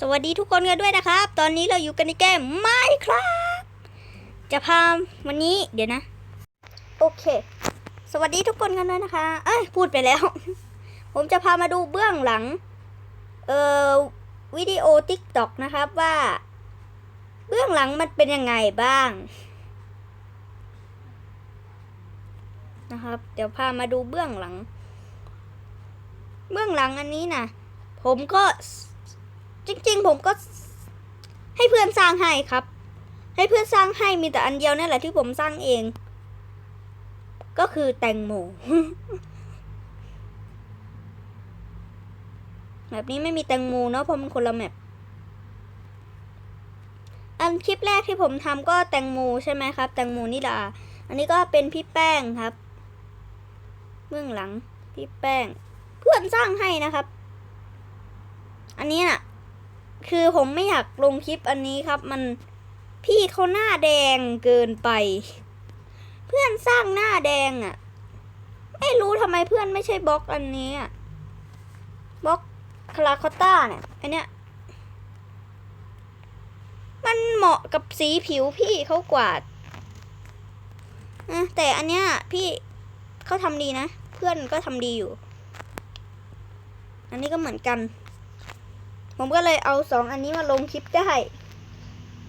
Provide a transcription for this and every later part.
สวัสดีทุกคนกันด้วยนะครับ ตอนนี้เราอยู่กันในเกมไม่ครับ จะพาวันนี้เดี๋ยวนะ โอเค สวัสดีทุกคนกันด้วยนะคะ เอ้ยพูดไปแล้ว ผมจะพามาดูเบื้องหลัง เอ่อวิดีโอติ๊กต็อกนะครับว่า เบื้องหลังมันเป็นยังไงบ้าง นะครับ เดี๋ยวพามาดูเบื้องหลัง เบื้องหลังอันนี้นะผมก็ จริง ๆ ผมก็ให้เพื่อนสร้างให้ครับ ให้เพื่อนสร้างให้มีแต่อันเดียวนั่นแหละที่ผมสร้างเอง ก็คือแตงโมแบบนี้ไม่มีแตงโมเนาะเพราะมันคนละแมปอันคลิปแรกที่ผมทำก็แตงโมใช่ไหมครับ แตงโมนิดา อันนี้ก็เป็นพี่แป้งครับ เบื้องหลังพี่แป้ง เพื่อนสร้างให้นะครับ อันนี้น่ะ คือผมไม่อยากลงคลิปอันนี้ครับ มันพี่เขาหน้าแดงเกินไป เพื่อนสร้างหน้าแดงอะ่ะ ไม่รู้ทำไมเพื่อนไม่ใช่บล็อกอันนี้อะบล็อกคาราคอต้าเนี่ยอันเนี้ยมันเหมาะกับสีผิวพี่เขากว่าแต่อันเนี้ยพี่เขาทำดีนะ เพื่อนก็ทำดีอยู่ อันนี้ก็เหมือนกัน ผมก็เลยเอาสองอันนี้มาลงคลิปได้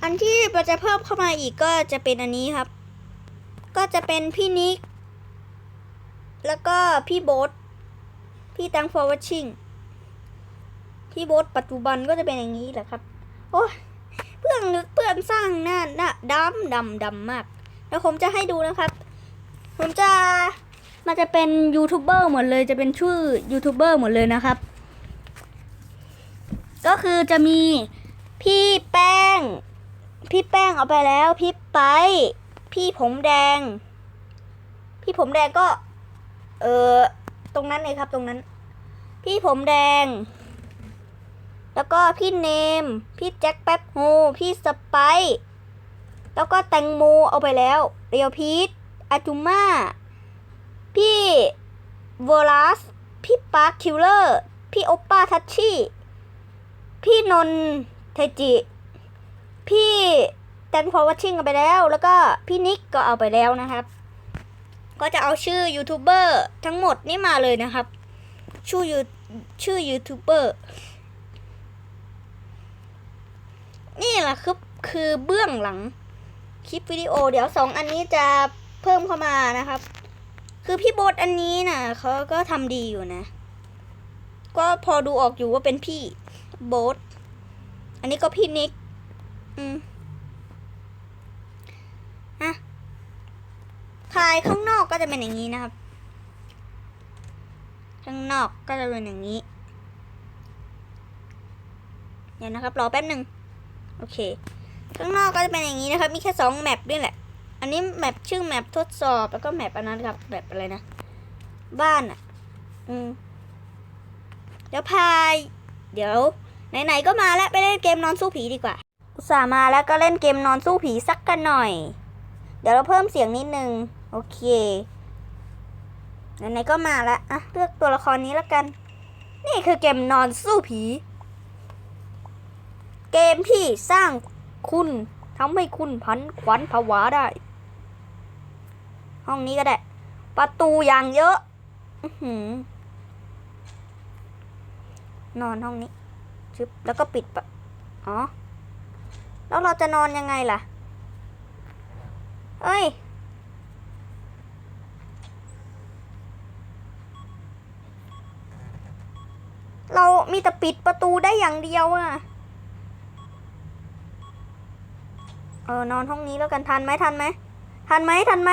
อันที่เราจะเพิ่มเข้ามาอีกก็จะเป็นอันนี้ครับ ก็จะเป็นพี่นิก แล้วก็พี่โบ๊ทพี่ตัง for watching พี่โบ๊ทปัจจุบันก็จะเป็นอย่างนี้แหละครับ โอ้เพื่อนนึกเพื่อนสร้างหน้าหน้าดำดำดำมาก แล้วผมจะให้ดูนะครับ ผมจะมันจะเป็นยูทูบเบอร์หมดเลยจะเป็นชื่อยูทูบเบอร์หมดเลยนะครับ ก็คือจะมีพี่แป้ง พี่แป้งเอาไปแล้ว พี่ไปพี่ผมแดง พี่ผมแดงก็ เออตรงนั้นเลยครับตรงนั้น พี่ผมแดง แล้วก็พี่เนม พี่แจ็คแป๊บโฮพี่สไปซ์แล้วก็แตงโมเอาไปแล้ว เรียวพีทอาจุม่า พี่เวอรัส พี่ปาร์คคิลเลอร์ พี่โอปป้าทัชชี่ พี่นนท์เทจิ พี่แตนฟอวัชชิ่งเอาไปแล้ว แล้วก็พี่นิกก็เอาไปแล้วนะครับ ก็จะเอาชื่อยูทูบเบอร์ทั้งหมดนี่มาเลยนะครับ ชื่อยูชื่อยูทูบเบอร์นี่แหละคือคือเบื้องหลังคลิปวิดีโอ เดี๋ยวสองอันนี้จะเพิ่มเข้ามานะครับ คือพี่โบทอันนี้นะ่ะเขาก็ทำดีอยู่นะ ก็พอดูออกอยู่ว่าเป็นพี่ โบทอันนี้ก็พี่นิก อืมอะภายข้างนอกก็จะเป็นอย่างนี้นะครับ ข้างนอกก็จะเป็นอย่างนี้ เดี๋ยวนะครับรอแป๊บหนึ่งโอเค ข้างนอกก็จะเป็นอย่างนี้นะครับ มีแค่สองแมปด้วยแหละ อันนี้แมปชื่อแมปทดสอบ แล้วก็แมปอันนั้นครับแมปอะไรนะ บ้านอะ อืม เดี๋ยวพาย เดี๋ยว ไหนๆก็มาแล้วไปเล่นเกมนอนสู้ผีดีกว่า อุตส่าห์มาแล้วก็เล่นเกมนอนสู้ผีสักกันหน่อย เดี๋ยวเราเพิ่มเสียงนิดนึง โอเค ไหนๆก็มาแล้วอะเลือกตัวละครนี้แล้วกัน นี่คือเกมนอนสู้ผี เกมที่สร้างคุณทำให้คุณพันขวัญผวาได้ ห้องนี้ก็ได้ ประตูอย่างเยอะอนอนห้องนี้ ชึบแล้วก็ปิดปะอ๋อ แล้วเราจะนอนยังไงล่ะ เอ้ย เรามีแต่ปิดประตูได้อย่างเดียวอะเออนอนห้องนี้แล้วกันทันไหมทันไหมทันไหมทันไหม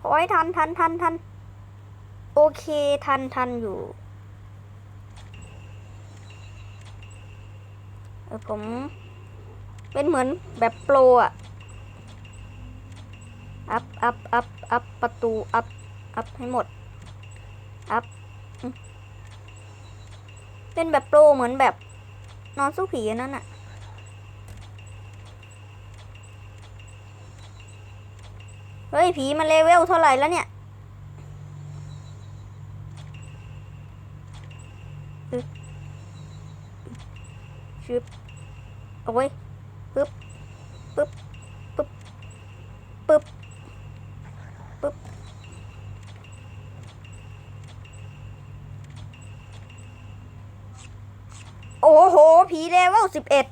ขอให้ทันทันทันทันโอเคทันทันอยู่ เออ ผมเป็นเหมือนแบบโปรอะอัพอัพอัพอัพประตู อัพอัพให้หมด อัพ เป็นแบบโปรเหมือนแบบนอนสู้ผีอันนั้นอะเฮ้ย ผีมันเลเวลเท่าไหร่แล้วเนี่ย ชึบโอ้ยปึ๊บปึ๊บปึ๊บปึ๊บปึ๊บโอ้โห ผีเลเวลสิบเอ็ด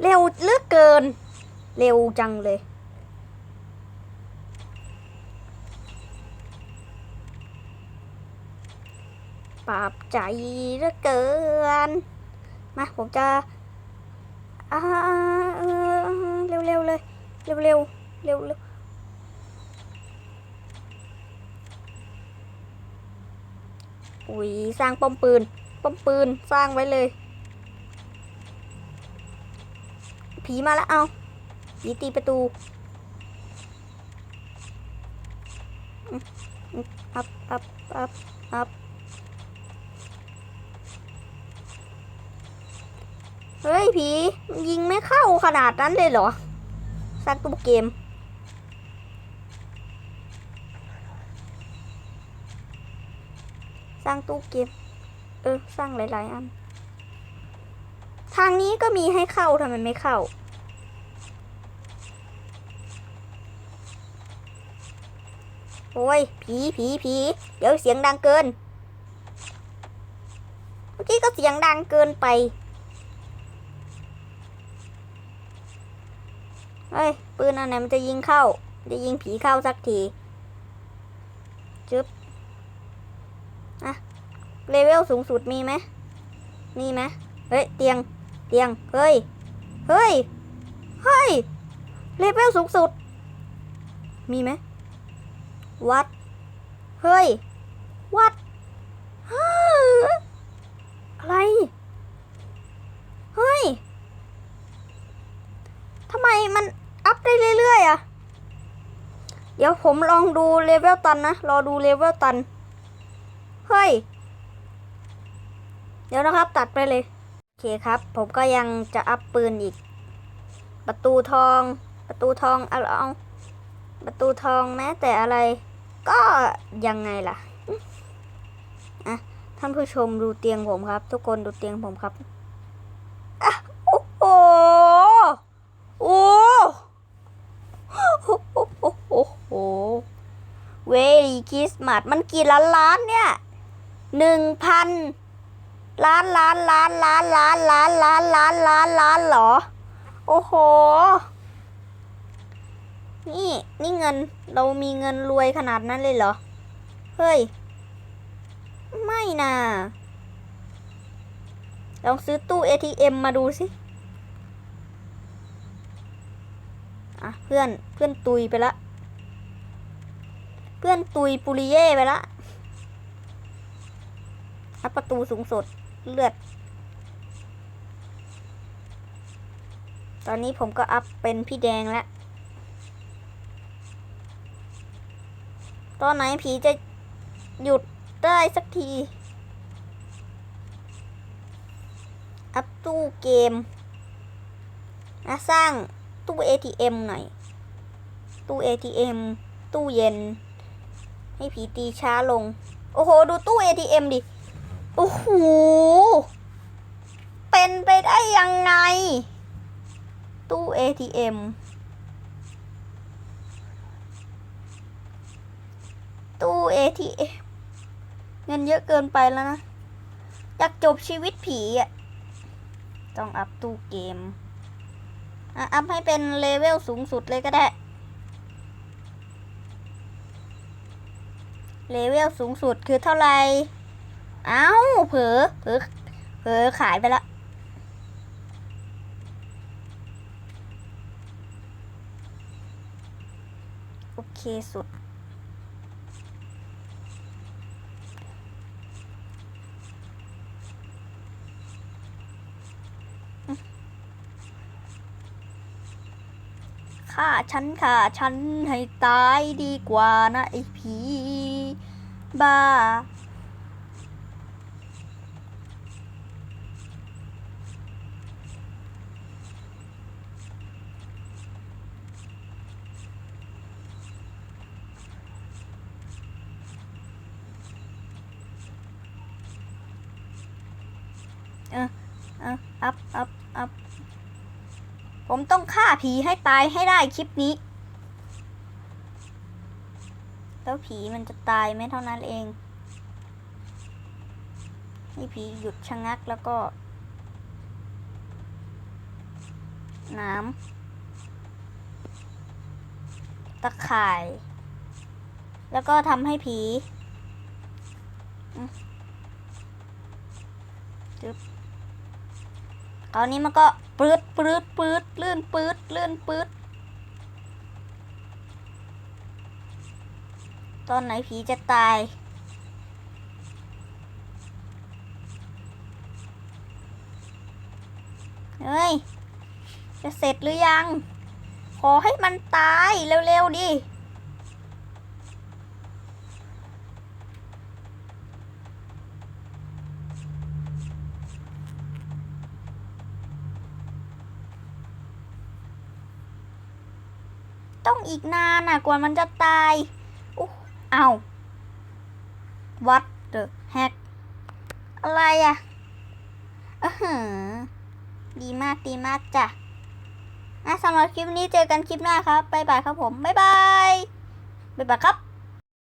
เร็วเลือกเกิน เร็วจังเลยปราบใจเลือกเกิน มา ผมจะ อ่าเออเร็วเร็วเลย เร็วเร็วเร็วเร็วอุ้ยสร้างป้อมปืน ป้อมปืนสร้างไว้เลย ผีมาแล้วเอาผีตีประตูอัพอัพอัพอัพ เฮ้ยผียิงไม่เข้าขนาดนั้นเลยเหรอสร้างตู้เกม สร้างตู้เกม เออ สร้างหลาย ๆ อัน ทางนี้ก็มีให้เข้าทำไมไม่เข้า โอ้ย ผีผีผีเดี๋ยวเสียงดังเกิน เมื่อกี้ก็เสียงดังเกินไป เฮ้ย ปืนอันไหนมันจะยิงเข้า จะยิงผีเข้าสักที จึ๊บอะเลเวลสูงสุดมีไหมมีไหมเฮ้ย เตียง เตียง เฮ้ย เฮ้ย เฮ้ย เลเวลสูงสุด มีไหมวัด เฮ้ย วัดอะไร เฮ้ยทำไมมัน อัพได้เรื่อยๆอะเดี๋ยวผมลองดูเลเวลตันนะ รอดูเลเวลตัน เฮ้ย เดี๋ยวนะครับตัดไปเลย โอเคครับ ผมก็ยังจะอัพปืนอีก ประตูทอง ประตูทองเอาเอาประตูทองแม้แต่อะไร ก็ยังไงล่ะ อะ ท่านผู้ชมดูเตียงผมครับ ทุกคนดูเตียงผมครับอะโอ้โห โอ้โหโอ้โหโอ้โห เวลีคริสต์มาสมันกี่ล้านล้านเนี่ยหนึ่งพันล้านล้านล้านล้านล้านล้านล้านล้านล้านล้านหรอ โอ้โห นี่นี่เงินเรามีเงินรวยขนาดนั้นเลยเหรอ เฮ้ย ไม่นะลองซื้อตู้ ATM มาดูสิอะเพื่อนเพื่อนตุยไปละ เพื่อนตุยปุริเย่ไปละอัพประตูสูงสุดเลือด ตอนนี้ผมก็อัพเป็นพี่แดงแล้ว ตอนไหนผีจะหยุดได้สักที อัพตู้เกมนะสร้างตู้ ATM หน่อย ตู้ ATM ตู้เย็น ให้ผีตีช้าลง โอ้โห ดูตู้ ATM ดิ โอ้โห เป็นไปได้ยังไง ตู้ ATM ตู้ ATM เงินเยอะเกินไปแล้วนะ อยากจบชีวิตผีอะ ต้องอัพตู้เกม อะ อัพให้เป็นเลเวลสูงสุดเลยก็ได้ เลเวลสูงสุดคือเท่าไหร่ เอ้า เผลอ เผลอ เผลอขายไปละ โอเคสุด ฆ่าฉันฆ่าฉันให้ตายดีกว่านะไอ้ผีบ้าเออเอออัพ อัพอัพ ผมต้องฆ่าผีให้ตายให้ได้คลิปนี้ แล้วผีมันจะตายไหมเท่านั้นเอง ให้ผีหยุดชะงักแล้วก็ น้ำตะข่าย แล้วก็ทำให้ผีจึ๊บคราวนี้มันก็ ปืดปืดปืดลื่นปืดลื่นปืดตอนไหนผีจะตาย เฮ้ย จะเสร็จหรือยัง ขอให้มันตายเร็วๆดิ ต้องอีกนานน่ะกว่ามันจะตายอู้เอาวัดเดอะแฮกอะไรอะอืออดีมากดีมากจ้ะนะสำหรับคลิปนี้เจอกันคลิปหน้าครับ บ๊ายบายครับผม บ๊ายบาย บ๊ายบายครับ